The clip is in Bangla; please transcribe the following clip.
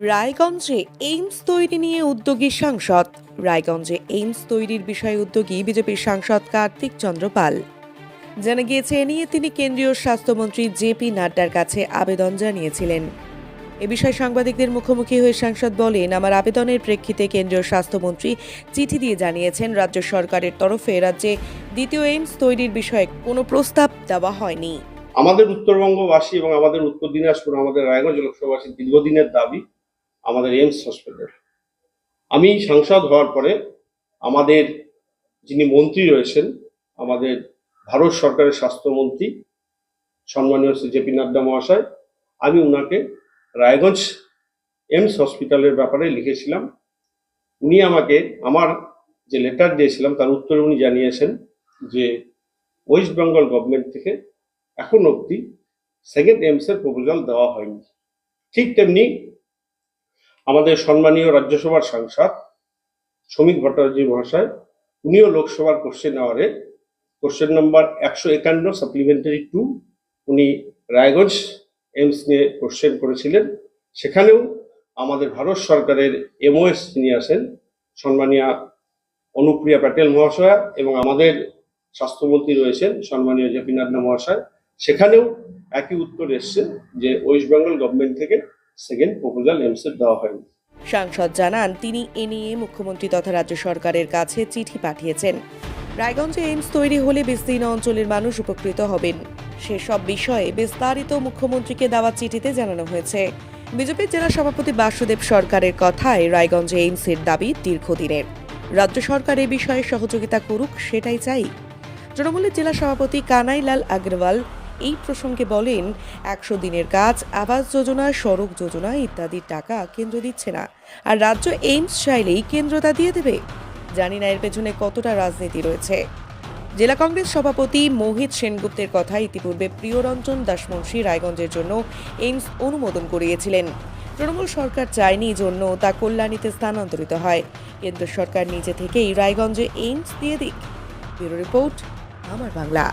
রায়গঞ্জে এইমস তৈরি নিয়ে উদ্যোগী সাংসদ। রায়গঞ্জে এইমস তৈরির বিষয়ে উদ্যোগী বিজেপির সাংসদ কার্তিক চন্দ্র পাল। জানা গিয়েছে, এ নিয়ে তিনি কেন্দ্রীয় স্বাস্থ্যমন্ত্রী জেপি নাড্ডার কাছে আবেদন জানিয়েছিলেন। এ বিষয়ে সাংবাদিকদের মুখোমুখি হয়ে সাংসদ বলেন, আমার আবেদনের প্রেক্ষিতে কেন্দ্রীয় স্বাস্থ্যমন্ত্রী চিঠি দিয়ে জানিয়েছেন, রাজ্য সরকারের তরফে রাজ্যে দ্বিতীয় এইমস তৈরির বিষয়ে কোনো প্রস্তাব দেওয়া হয়নি। আমাদের উত্তরবঙ্গবাসী এবং আমাদের উত্তর দিনাজপুর, আমাদের রায়গঞ্জ লোকসভাবাসীর দীর্ঘদিনের দাবি আমাদের এইমস হসপিটাল আমি সাংসদ হওয়ার পরে আমাদের যিনি মন্ত্রী রয়েছেন, আমাদের ভারত সরকারের স্বাস্থ্যমন্ত্রী সম্মানীয় শ্রী জেপি নাড্ডা মহাশয়, আমি ওনাকে রায়গঞ্জ এইমস হসপিটালের ব্যাপারে লিখেছিলাম। উনি আমাকে আমার যে লেটার দিয়েছিলাম, তার উত্তরে উনি জানিয়েছেন যে ওয়েস্ট বেঙ্গল গভর্নমেন্ট থেকে এখন অবধি সেকেন্ড এমস এর প্রপোজাল দেওয়া হয়নি। ঠিক তেমনি আমাদের সম্মানীয় রাজ্যসভার সাংসদ শ্রমিক ভট্টাচার্য মহাশয়, উনিও লোকসভার কোশ্চেন আওয়ারে কোশ্চেন নাম্বার একশো একান্ন সাপ্লিমেন্টারি টু উনি রায়গঞ্জ এইমস নিয়ে কোশ্চেন করেছিলেন। সেখানেও আমাদের ভারত সরকারের এমওএস তিনি আছেন, সম্মানীয় অনুপ্রিয়া প্যাটেল মহাশয়া এবং আমাদের স্বাস্থ্যমন্ত্রী রয়েছেন, সম্মানীয় জেপি নাড্ডা মহাশয়। সেখানেও একই উত্তর এসছে যে ওয়েস্ট বেঙ্গল গভর্নমেন্ট থেকে সেকেন্ড প্রপোজাল এমসের দেওয়া হয়নি। সাংসদ জানান, তিনি এ নিয়ে মুখ্যমন্ত্রী তথা রাজ্য সরকারের কাছে চিঠি পাঠিয়েছেন। রায়গঞ্জে এইমস তৈরি হলে বিস্তীর্ণ অঞ্চলের মানুষ উপকৃত হবেন। সেসব বিষয়ে বিস্তারিত মুখ্যমন্ত্রীকে দেওয়া চিঠিতে জানানো হয়েছে। বিজেপির জেলা সভাপতি বাসুদেব সরকারের কথায় রায়গঞ্জে এইমসের দাবি দীর্ঘদিনের। রাজ্য সরকার এ বিষয়ে সহযোগিতা করুক, সেটাই চাই। তৃণমূলের জেলা সভাপতি কানাইলাল আগরওয়াল এই প্রসঙ্গে বলেন, একশো দিনের কাজ, আবাস যোজনা, সড়ক যোজনা ইত্যাদির টাকা কেন্দ্র দিচ্ছে না। আর রাজ্য এইমস চাইলেই কেন্দ্র তা দিয়ে দেবে। জানি না এর পেছনে কতটা রাজনীতি রয়েছে। জেলা কংগ্রেস সভাপতি মোহিত সেনগুপ্তের কথা ইতিপূর্বে প্রিয়রঞ্জন দাসমুন্সী রায়গঞ্জের জন্য এইমস অনুমোদন করিয়েছিলেন। তৃণমূল সরকার চায়নি জন্য তা কল্যাণীতে স্থানান্তরিত হয়। কেন্দ্র সরকার নিজে থেকেই রায়গঞ্জে এইমস দিয়ে দিক। ব্যুরো রিপোর্ট, আমার বাংলা।